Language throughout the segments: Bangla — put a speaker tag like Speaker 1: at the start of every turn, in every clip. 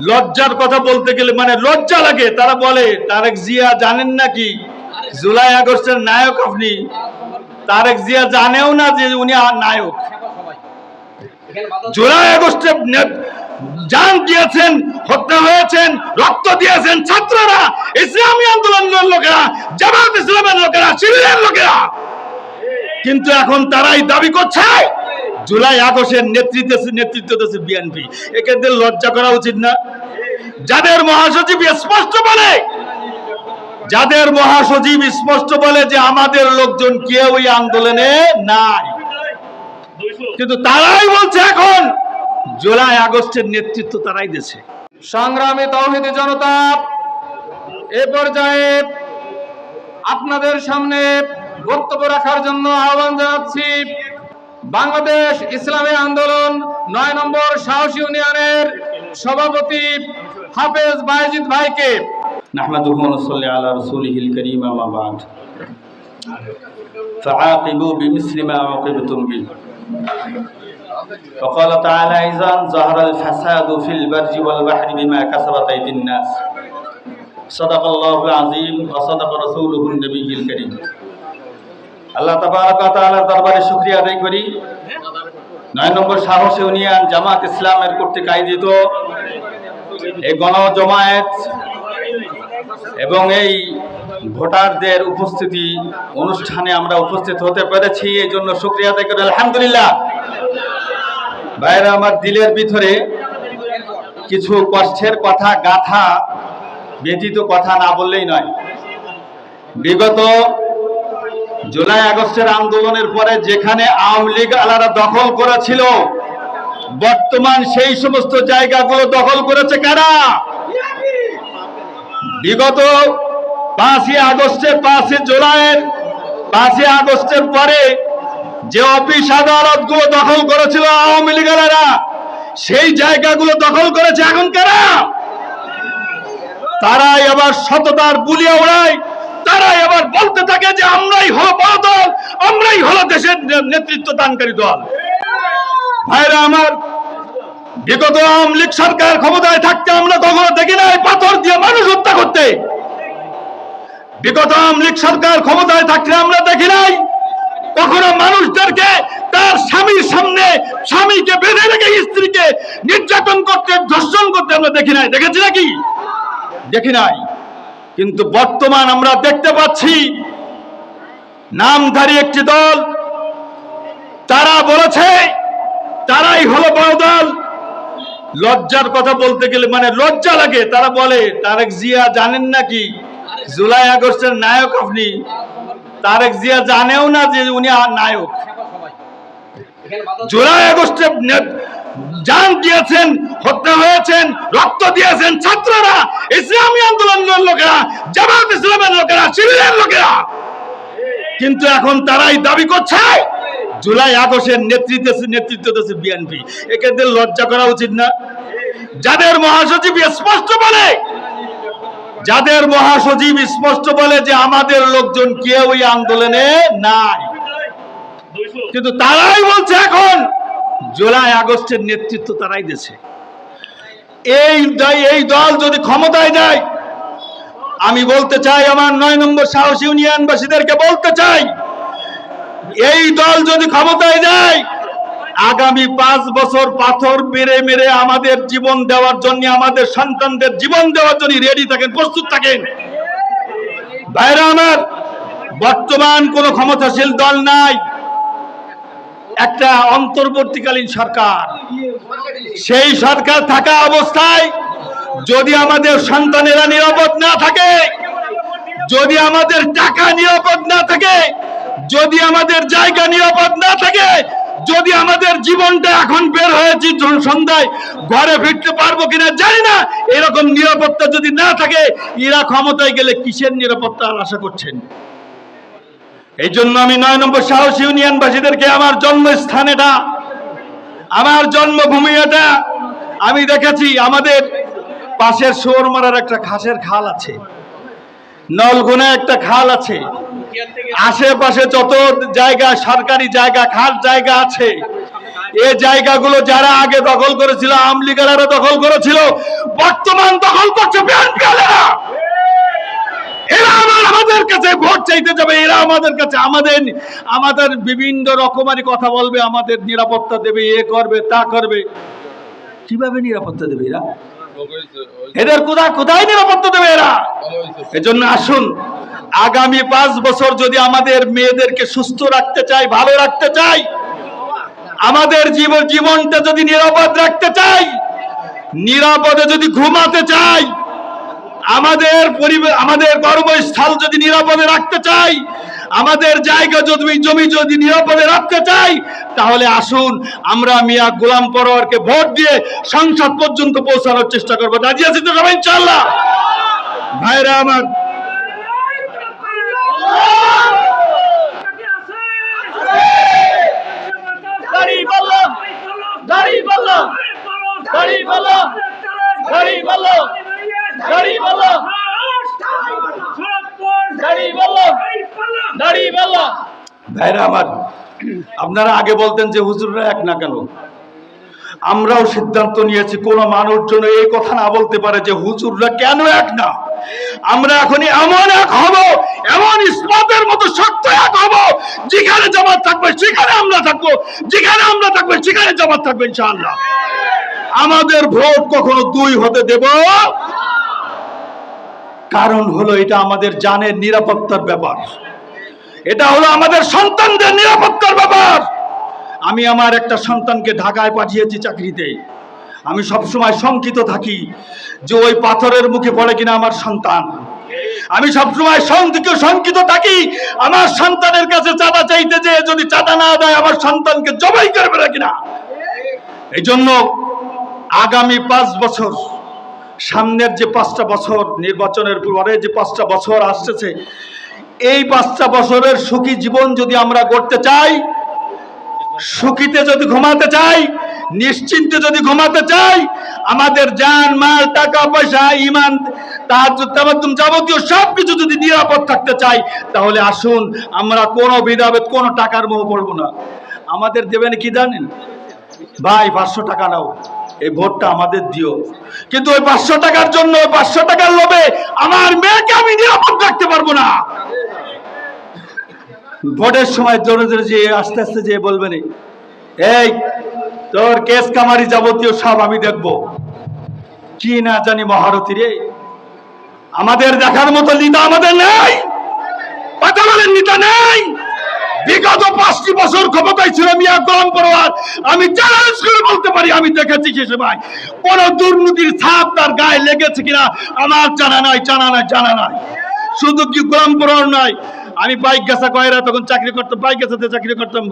Speaker 1: লজ্জার কথা বলতে গেলে মানে লজ্জা লাগে। তারা বলে, তারেক জিয়া জানেন নাকি? জুলাই আগস্টের নায়ক আপনি। তারেক জিয়া জানেও না যে উনি নায়ক। জুলাই আগস্টে নে- জান দিয়েছেন, হত্যা হয়েছেন, রক্ত দিয়েছেন ছাত্ররা, ইসলামী আন্দোলনের লোকেরা, জামাত ইসলামের লোকেরা, শিবিরের লোকেরা। কিন্তু এখন তারাই দাবি করছে জুলাই আগস্টের নেতৃত্ব নেতৃত্ব দিচ্ছে বিএনপি। এক্ষেত্রে লজ্জা করা উচিত না। যাদের মহাসচিব স্পষ্ট বলে, যাদের মহাসচিব স্পষ্ট বলে যে আমাদের লোকজন কেউ ওই আন্দোলনে নাই। কিন্তু তারাই বলছে এখন, জুলাই আগস্টের নেতৃত্ব তারাই দিচ্ছে
Speaker 2: সংগ্রামী তৌহিদি জনতা, এ পর্যায়ে আপনাদের সামনে বক্তব্য রাখার জন্য আহ্বান জানাচ্ছি। বাংলাদেশ ইসলামী আন্দোলন নয় নম্বর সাহসী ইউনিয়নের সভাপতি হাফেজ বাইজিদ ভাইকে
Speaker 1: نحمده ونصلي على رسوله الكريم أما بعد فعاقبوا بمثل ما عوقبتم به وقال تعالى إذا ظهر الفساد في البر والبحر بما كسبت أيدي الناس صدق الله العظيم وصدق رسوله النبي الكريم আল্লাহ তাআলার দরবারে শুকরিয়া আদায় করি। নয় নম্বর সাহস ইউনিয়ন জামাত ইসলামের কর্তৃক আয়োজিত এই গণজমায়েত এবং এই ভোটারদের উপস্থিতি অনুষ্ঠানে আমরা উপস্থিত হতে পেরেছি এই জন্য শুক্রিয়া আদায় করি। আলহামদুলিল্লাহ। ভাইরা, আমার দিলের ভিতরে কিছু কষ্টের কথা, গাথা ব্যতীত কথা না বললেই নয়। বিগত জুলাই আগস্টের আন্দোলনের পরে যেখানে আওয়ামী লীগ আলারা দখল করেছিল, বর্তমান সেই সমস্ত জায়গাগুলো দখল করেছে কারা? বিগত পাঁচই আগস্টে পাঁচই জুলাইয়ের পাঁচই আগস্টের পরে যে অফিস আদালতগুলো দখল করেছিল আওয়ামী লীগেরা সেই জায়গাগুলো দখল করেছে এখন কারা? তারাই আবার সততার বুলিয়ে ওড়ায়। তারাই আবার বলতে থাকে যে আমরাই হলো বড় দল আমরাই হলো দেশের নেতৃত্ব দানকারী দল। ভাইরা আমার, বিগত আওয়ামী লীগ সরকার ক্ষমতায় থাকতে আমরা কখনো দেখি নাই পাথর দিয়ে মানুষ হত্যা করতে। বিগত আওয়ামী লীগ সরকার ক্ষমতায় থাকলে আমরা দেখি নাই কখনো মানুষদেরকে তার স্বামীর সামনে স্বামীকে বেঁধে রেখে স্ত্রীকে নির্যাতন করতে, ধর্ষণ করতে আমরা দেখি নাই। দেখেছি নাকি? দেখি নাই। কিন্তু বর্তমান আমরা দেখতে পাচ্ছি নামধারী একটি দল, তারা বলেছে, তারাই হলো বড় দল। লজ্জার কথা বলতে গেলে মানে লজ্জা লাগে। তারা বলে, তারেক জিয়া জানেন নাকি? জুলাই আগস্টের নায়ক আপনি। তারেক জিয়া জানেও না যে উনি নায়ক। জুলাই আগস্টে নে- জান দিয়েছেন, হত্যা হয়েছেন, রক্ত দিয়েছেন ছাত্ররা। লোকেরা, জামাত ইসলামের লোকেরা শিবিরের লোকেরা। কিন্তু এখন তারাই দাবি করছে, জুলাই আগস্টের নেতৃত্ব নেতৃত্ব দিচ্ছে বিএনপি এক্ষেত্রে লজ্জা করা উচিত না। যাদের মহাসচিব স্পষ্ট বলে, যাদের মহাসচিব স্পষ্ট বলে যে আমাদের লোকজন কেউ ওই আন্দোলনে নাই। কিন্তু তারাই বলছে এখন, জুলাই আগস্টের নেতৃত্ব তারাই এই এই দল যদি ক্ষমতায় যায় আমি বলতে চাই, আমার নয় নম্বর সাহস ইউনিয়নবাসীদেরকে বলতে চাই, এই দল যদি ক্ষমতায় যায়, আগামী পাঁচ বছর পাথর মেরে মেরে আমাদের জীবন দেওয়ার জন্য, আমাদের সন্তানদের জীবন দেওয়ার জন্য রেডি থাকেন, প্রস্তুত থাকেন। ভাইরা আমার, বর্তমান কোন ক্ষমতাশীল দল নাই, একটা অন্তর্বর্তীকালীন সরকার। সেই সরকার থাকা অবস্থায় যদি আমাদের সন্তানেরা নিরাপদ না থাকে, যদি আমাদের টাকা নিরাপদ না থাকে, যদি আমাদের জায়গা নিরাপদ না থাকে, যদি আমাদের জীবনটা এখন বের হয়েছি সন্ধ্যায় ঘরে ফিরতে পারব কিনা জানি না। এরকম নিরাপত্তা যদি না থাকে এরা ক্ষমতায় গেলে কিসের নিরাপত্তার আশা করছেন? এই জন্য আমি নয় নম্বর সাহস ইউনিয়নবাসীদেরকে আমার জন্মস্থান এটা আমার জন্মভূমি এটা আমি দেখেছি আমাদের পাশের শোরমারার একটা ঘাসের খাল আছে। নলগুনে একটা খাল আছে। আশেপাশে যত জায়গা, সরকারি জায়গা, খাল জায়গা আছে, এ জায়গাগুলো যারা আগে দখল করেছিল আমলিগারা দখল করেছিল, বর্তমান দখল করছে বিএনপি এরা আমাদের কাছে ভোট চাইতে যাবে, এরা আমাদের কাছে আমাদের আমাদের বিভিন্ন রকমারি কথা বলবে, আমাদের নিরাপত্তা দেবে, এ করবে, তা করবে। কীভাবে নিরাপত্তা দেবে এরা? এদের কোথায়? কোথায় নিরাপত্তা দেবে এরা? এজন্য আসুন, আগামী পাঁচ বছর যদি আমাদের মেয়েদেরকে সুস্থ রাখতে চাই, ভালো রাখতে চাই, আমাদের জীবন জীবনটা যদি নিরাপদ রাখতে চাই, নিরাপদে যদি ঘুমাতে চাই, আমাদের পরিবেশ আমাদের কর্মস্থল যদি নিরাপদে রাখতে চাই আমাদের জায়গা যদি জমি যদি নিরাপদে রাখতে চাই, তাহলে আসুন আমরা মিয়া গোলাম পরোয়ারকে ভোট দিয়ে সংসদ পর্যন্ত পৌঁছানোর চেষ্টা করব। রাজি আছি তো সবাই? ইনশাআল্লাহ। ভাইরা আমার
Speaker 3: দাঁড়িয়ে দাঁড়িয়ে বললাম।
Speaker 1: ভাইরা আমার আপনারা আগে বলতেন যে হুজুররা এক না কেন? আমরাও সিদ্ধান্ত নিয়েছি কোন মানুষ যেন এই কথা না বলতে পারে যে হুজুররা কেন এক না? আমরা এখন এমন এক হব এমন ইসলামের মতো শক্ত এক হব যেখানে জামাত থাকবে সেখানে আমরা থাকব যেখানে আমরা থাকব সেখানে জামাত থাকবে ইনশাআল্লাহ। আমাদের ভোট কখনো দুই হতে দেব কারণ হলো এটা আমাদের জানের নিরাপত্তার ব্যাপার। এটা হলো আমাদের সন্তানদের নিরাপত্তার ব্যাপার। আমি আমার একটা সন্তানকে ঢাকায় পাঠিয়েছি চাকরিতে। আমি সবসময় শঙ্কিত থাকি যে ওই পাথরের মুখে পড়ে কিনা আমার সন্তান। আমি সবসময় শঙ্কিত থাকি, আমার সন্তানের কাছে চাঁদা চাইতে যে যদি চাঁদা না দেয়, আমার সন্তানকে জবাই করবে না কিনা? এই জন্য আগামী পাঁচ বছর সামনের যে পাঁচটা বছর নির্বাচনের পরে যে পাঁচটা বছর আসতেছে, এই পাঁচটা বছরের সুখী জীবন যদি আমরা করতে চাই, সুখীতে যদি ঘুমাতে চাই, নিশ্চিন্তে যদি ঘুমাতে চাই, আমাদের জান, মাল, টাকা, পয়সা, ইমান তার যাবতীয় সব কিছু যদি নিরাপদ থাকতে চাই, তাহলে আসুন আমরা কোনো বিধাবেদ কোনো টাকার মোহ পড়ব না। আমাদের দেবেন কি জানেন? ভাই, পাঁচশো টাকা নাও। এই ভোটটা আমাদের দিও। কিন্তু ওই পাঁচশো টাকার জন্য, ওই পাঁচশো টাকার লোভে আমার মেয়েকে আমি নিরাপদ রাখতে পারব না। ভোটের সময় জোরে জোরে যে আস্তে আস্তে যে বলবেন এই, তোর কেস কামারি যাবতীয় সব আমি দেখব। কি না জানি মহারথী রে, আমাদের দেখার মতো নেতা আমাদের নেই। কথা বলেন নেতা নেই। বিগত পাঁচটি বছর ক্ষমতায় ছিল মিয়া গোলাম পরোয়ার। আমি চ্যালেঞ্জ করে বলতে পারি, আমি দেখেছি সে সময় কোন দুর্নীতির ছাপ তার গায়ে লেগেছে কিনা, আমার জানা নাই জানা নাই জানা নাই। শুধু কি গোলাম পরোয়ার নয় আমি বাইক গেছা কয়রা তখন চাকরি করতাম বাইক গেছাতে চাকরি করতাম।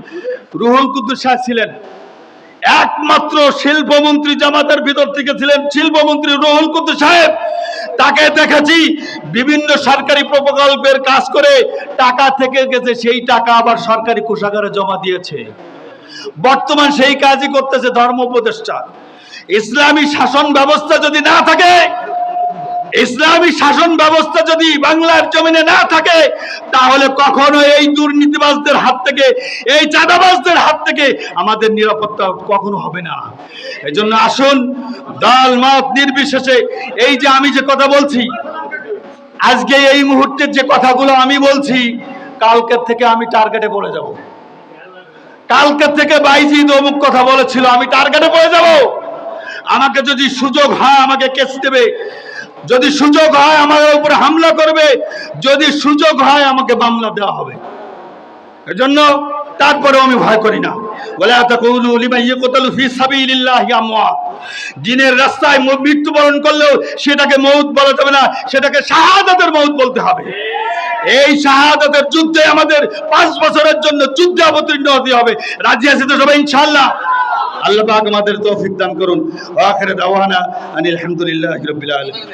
Speaker 1: রুহুল কুদ্দুস সাহেব ছিলেন। একমাত্র শিল্পমন্ত্রী জামাতের ভিতর থেকে ছিলেন শিল্পমন্ত্রী রুহুল কুদ্দুস সাহেব। তাকে দেখেছি বিভিন্ন সরকারি প্রকল্পের কাজ করে টাকা থেকে গেছে, সেই টাকা আবার সরকারি কোষাগারে জমা দিয়েছে। বর্তমান সেই কাজই করতেছে ধর্ম উপদেষ্টা। ইসলামী শাসন ব্যবস্থা যদি না থাকে ইসলামী শাসন ব্যবস্থা যদি বাংলার জমিনে না থাকে, তাহলে কখনো এই দুর্নীতিবাজদের হাত থেকে, এই চাঁদাবাজদের হাত থেকে আমাদের নিরাপত্তা কখনো হবে না। এই জন্য আসুন, দল মত নির্বিশেষে এই যে আমি যে কথা বলছি, আজকে এই মুহূর্তের যে কথাগুলো আমি বলছি, কালকের থেকে আমি টার্গেটে পড়ে যাব। কালকের থেকে বাইজি অমুক কথা বলেছিল, আমি টার্গেটে পড়ে যাব। আমাকে যদি সুযোগ হয়, আমাকে কেস দেবে। যদি সুযোগ হয় আমার উপরে হামলা করবে, যদি সুযোগ হয় আমাকে মামলা দেওয়া হবে। এজন্য তারপরে আমি ভয় করি না। বলে দিনের রাস্তায় মৃত্যুবরণ করলেও সেটাকে মৌত বলা যাবে না, সেটাকে শাহাদাতের মৌত বলতে হবে। এই শাহাদাতের যুদ্ধে আমাদের পাঁচ বছরের জন্য যুদ্ধে অবতীর্ণ হতে হবে। রাজি আছে তো সবাই, ইনশাআল্লাহ? আল্লাহ পাক আমাদের তৌফিক দান করুন। আখির দাওয়ানা আনিল আলহামদুলিল্লাহ রাব্বিল আলামিন।